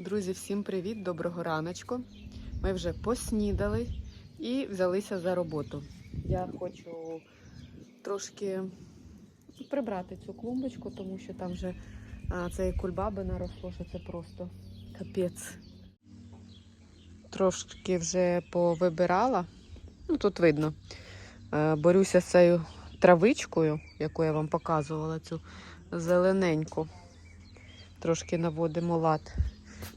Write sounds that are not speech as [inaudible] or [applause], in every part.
Друзі, всім привіт, доброго раночку. Ми вже поснідали і взялися за роботу. Я хочу трошки прибрати цю клумбочку, тому що там вже а, цієї кульбаби наросло, що це просто капець. Трошки вже повибирала. Ну, тут видно. Е, Борюся з цією травичкою, яку я вам показувала, цю зелененьку. Трошки наводимо лад.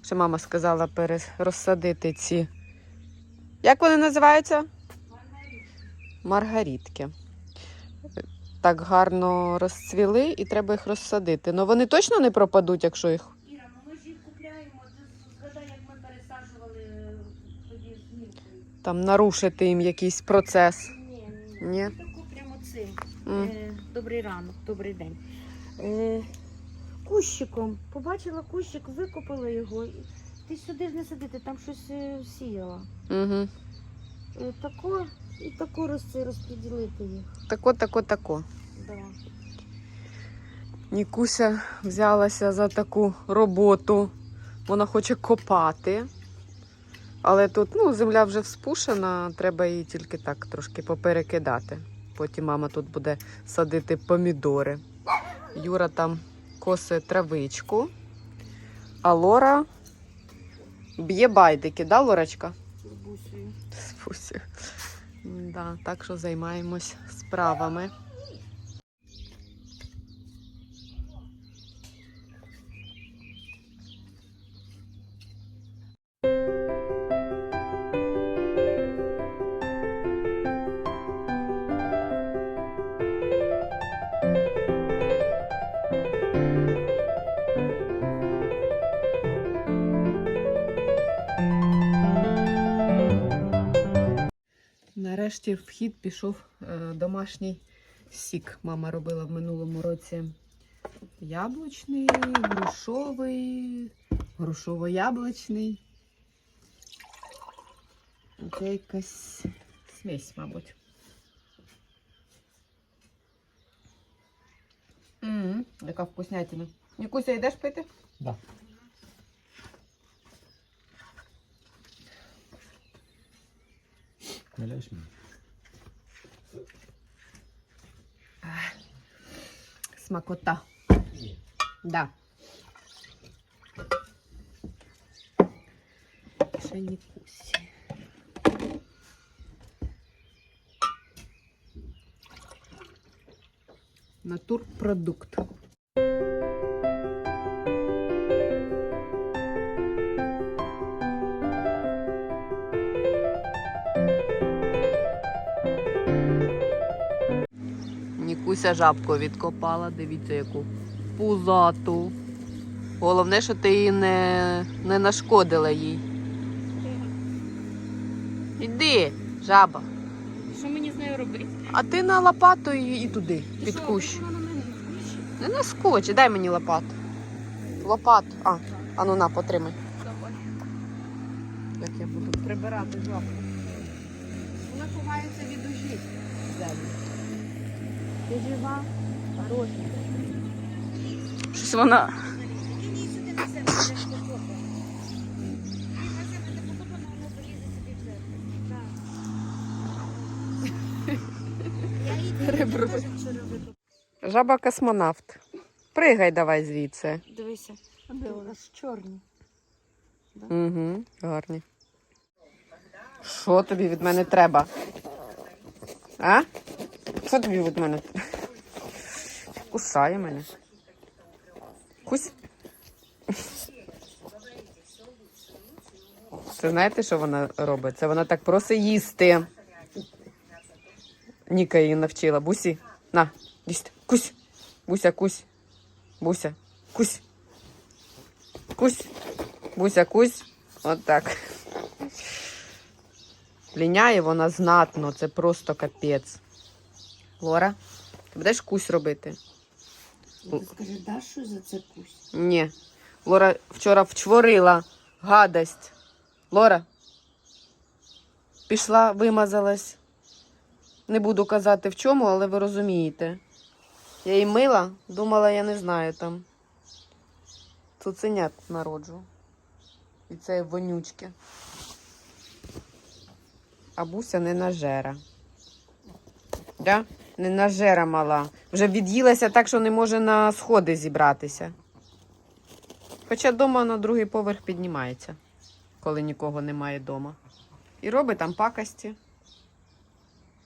Ще мама сказала перерозсадити ці. Як вони називаються? Маргарітки. Так гарно розцвіли і треба їх розсадити. Ну вони точно не пропадуть, якщо їх. Іра, ну ми ж їх купляємо. Згадай, як ми пересаджували е, тоді з Мілкою. Там нарушити їм якийсь процес. Ні, Ні? Ми таку прямо цим. Е, добрий ранок, добрий день. Кущиком. Побачила кущик, викопала його. Ти сюди ж не сидити, там щось е, сіяла. Угу. Тако і тако роз, розподілити їх. Тако, тако, тако. Да. Нікуся взялася за таку роботу. Вона хоче копати. Але тут ну, земля вже вспушена, треба її тільки так трошки поперекидати. Потім мама тут буде садити помідори. Юра там косить травичку, а Лора б'є байдики, да, Лорочка? З бусею. З Фусі. Да, так що займаємось справами. Нарешті в хід пішов е, домашній сік. Мама робила в минулому році яблучний, грушовий, грушово-яблучний. Це якась смесь, мабуть. м яка вкуснятина. Нікуся, йдеш пити? Да. Наляєш мені? Смакота. Да. Ще Нікусі. Натурпродукт. Нікуся жабку відкопала, дивіться яку пузату. Головне, що ти її не, не нашкодила їй. Іди, жаба. Що мені з нею робити? А ти на лопату і, і туди, під кущ. Не наскочи, дай мені лопату. Лопату. А, а ну на, потримай. Давай. Як я буду прибирати жабку. Вона ховається від ужі. Ти жива? Хороша. Щось вона. Ребро. Жаба космонавт. Пригай давай звідси. Дивися, а де вона ж чорні. Угу, гарні. Що тобі від мене треба? А? Що тобі від мене? Кусає мене. Кусь. Це знаєте, що вона робить? Це вона так просить їсти. Ніка її навчила. Бусі, на, їсти. Кусь. Буся, кусь. Буся, кусь. Кусь. Буся, кусь. От так. Ліняє вона знатно, це просто капець. Лора, ти будеш кусь робити? Скажи, даш що за це кусь? Ні. Лора вчора вчворила гадость. Лора. Пішла, вимазалась. Не буду казати в чому, але ви розумієте. Я її мила, думала, я не знаю там. Цуценят народжу. І це вонючки. А буся не нажера. Да? Не нажера мала. Вже від'їлася так, що не може на сходи зібратися. Хоча вдома на другий поверх піднімається, коли нікого немає вдома. І робить там пакості.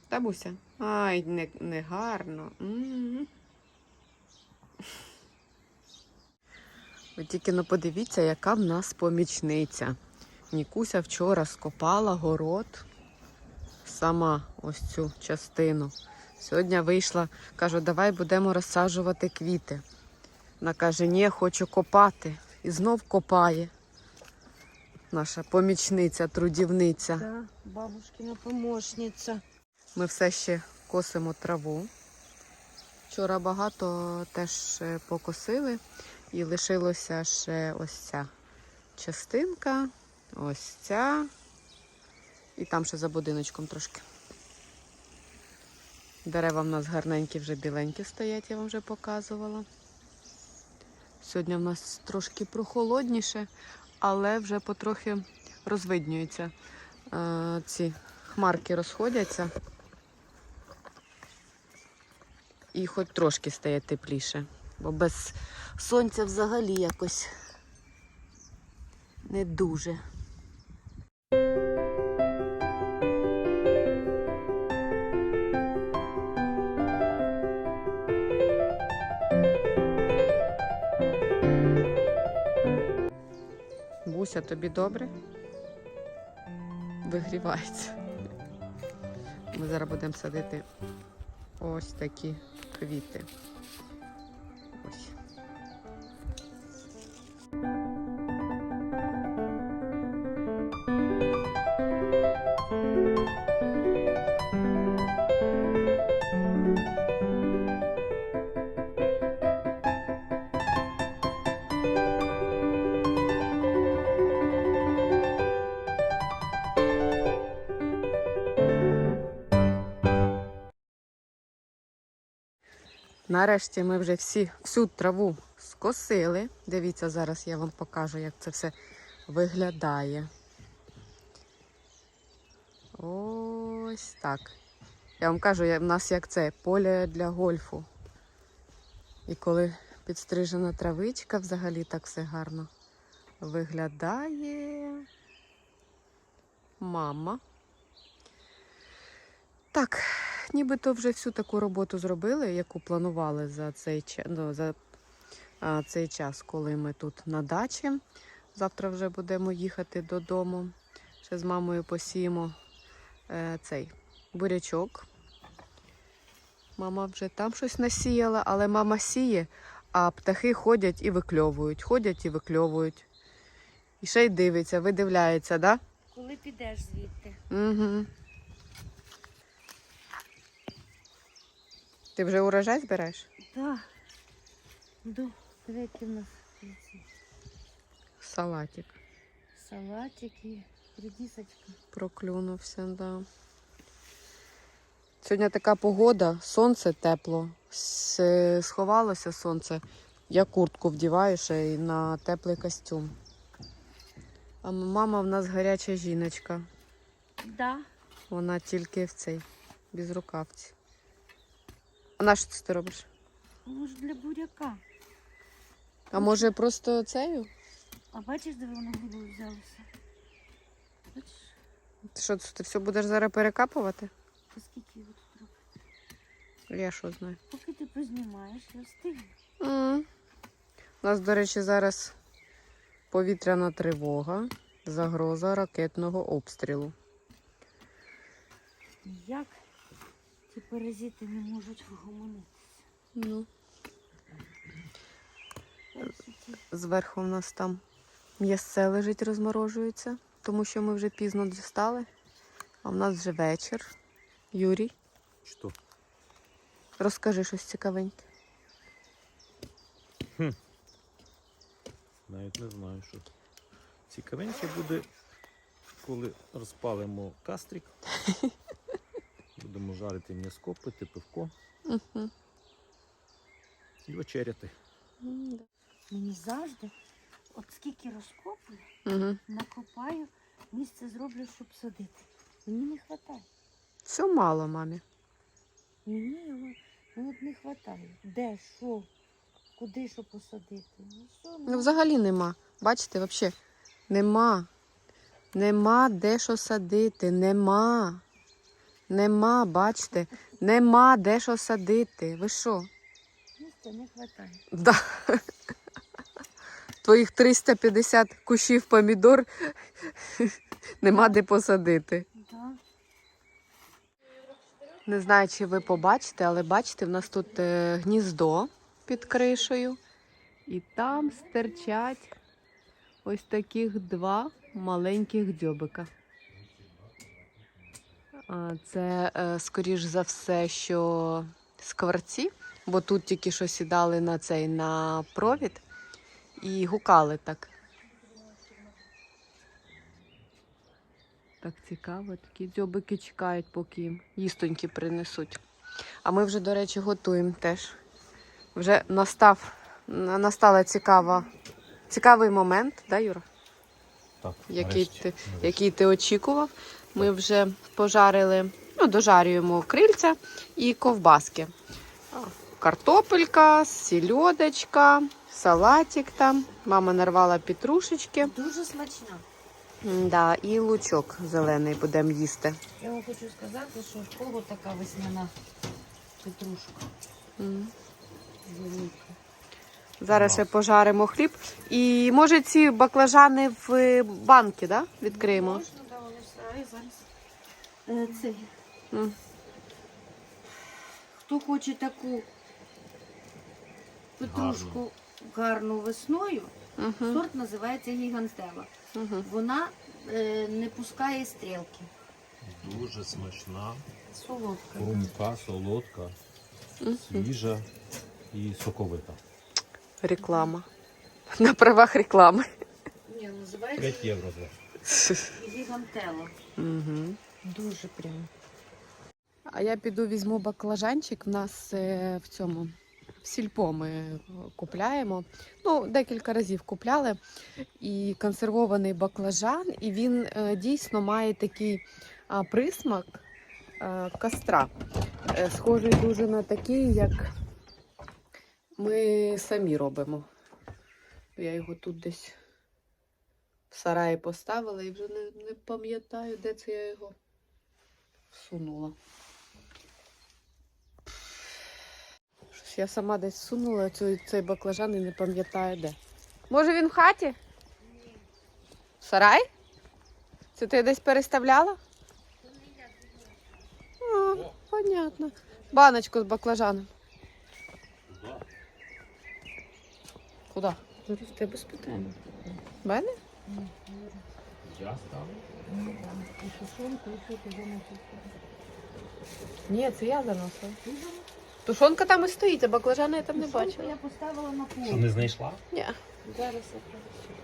Та буся. Ай, не, не гарно. Ви тільки ну подивіться, яка в нас помічниця. Нікуся вчора скопала город сама ось цю частину. Сьогодні вийшла, кажу, давай будемо розсаджувати квіти. Вона каже, ні, хочу копати. І знов копає. Наша помічниця, трудівниця. Да, бабушкина помощниця. Ми все ще косимо траву. Вчора багато теж е, покосили, і лишилося ще ось ця частинка, ось ця, і там ще за будиночком трошки. Дерева в нас гарненькі, вже біленькі стоять, я вам вже показувала. Сьогодні в нас трошки прохолодніше, але вже потрохи розвиднюються. Е, ці хмарки розходяться. І хоч трошки стає тепліше, бо без сонця взагалі якось не дуже. Буся, тобі добре? Вигрівається. Ми зараз будемо садити ось такі квіти. Нарешті ми вже всі, всю траву скосили. Дивіться, зараз я вам покажу, як це все виглядає. Ось так. Я вам кажу, в нас як це поле для гольфу. І коли підстрижена травичка, взагалі так все гарно виглядає. Мама. Так, нібито вже всю таку роботу зробили, яку планували за цей, ну, за, а, цей час, коли ми тут на дачі. Завтра вже будемо їхати додому. Ще з мамою посіємо е, цей бурячок. Мама вже там щось насіяла, але мама сіє, а птахи ходять і викльовують, ходять і викльовують. І ще й дивиться, видивляється, так? Коли підеш звідти? Угу. Ти вже урожай збираєш? Так. До які в нас ці Салатик. салатики, редисочка. Проклюнувся, да. Сьогодні така погода, сонце тепло. Сховалося сонце. Я куртку вдіваю ще й на теплий костюм. А мама в нас гаряча жіночка. Да. Вона тільки в цей, без рукавці. А на що це ти робиш? Воно ж для буряка. А може просто цею? А бачиш, де воно грубо взялося? Бачиш, Ти що, ти все будеш зараз перекапувати? по скільки його тут робити? Я що знаю. Поки ти познімаєш, я встигну. М. У нас, до речі, зараз повітряна тривога, загроза ракетного обстрілу. Як ці паразити не можуть вгомонитися? Ну. Зверху у нас там м'ясце лежить, розморожується, тому що ми вже пізно дістали. А в нас вже вечір. Юрій, Что? розкажи щось цікавеньке. Навіть не знаю, що. Цікавеньке буде, коли розпалимо кастрик. [laughs] Будемо жарити м'яско, пити пивко Угу. і вечеряти. Мені завжди от скільки розкопую, Угу. накопаю, місце зроблю, щоб садити. Мені не вистачає. Все мало, мамі. Мені його ну, от не вистачає. Де, що, куди що посадити? Ну, що, Ну, взагалі нема. Бачите, взагалі нема. Нема де що садити. Нема. Нема, бачите, нема де що садити. Ви що? місця не вистачає. Да. Твоїх 350 кущів помідор нема де посадити. Да. Не знаю, чи ви побачите, але бачите, в нас тут е, гніздо під кришею. І там стирчать ось таких два маленьких дзьобика. Це, е, скоріш за все, що скворці, бо тут тільки що сідали на цей на провід і гукали так. Так цікаво, такі дзьобики чекають, поки їм їстоньки принесуть. А ми вже, до речі, готуємо теж. Вже настав, настала цікава, цікавий момент, да, Юра? Так, Який нарешті, ти- нарешті. Який ти очікував. Ми вже пожарили, ну, дожарюємо крильця і ковбаски. Картопелька, сільодочка, салатик там. Мама нарвала петрушечки. Дуже смачна. Да, і лучок зелений будемо їсти. Я вам хочу сказати, що в кого така весняна петрушка велика. Зараз ще пожаримо хліб. І може ці баклажани в банки, да? відкриємо. Можна, да, зараз. Е, Це, М. хто хоче таку петрушку гарну весною, Угу, сорт називається гігантела. угу. Вона е, не пускає стрілки. Дуже смачна, Солодка. хрумка, солодка, свіжа і соковита. Реклама. На правах реклами. Ні, називається 5 євро за. гігантела. Угу. Дуже прямо. А я піду візьму баклажанчик. В нас е, в цьому в сільпо ми е, купляємо. Ну, декілька разів купляли. І консервований баклажан, і він е, дійсно має такий присмак костра. Схожий дуже на такий, як ми самі робимо. Я його тут десь в сараї поставила і вже не, не пам'ятаю, де це я його всунула. Щось я сама десь всунула цей, цей баклажан і не пам'ятаю де. Може він в хаті? В сарай? Це ти десь переставляла? А, понятно. Баночку з баклажаном. Куди? Зараз тебе спитаємо. Мене? Я ставлю. І тушонку, і що ти? Ні, це я заносила. Тушонка там і стоїть, а баклажани я там не бачила. я поставила на Що не знайшла? Ні. Зараз я принесу.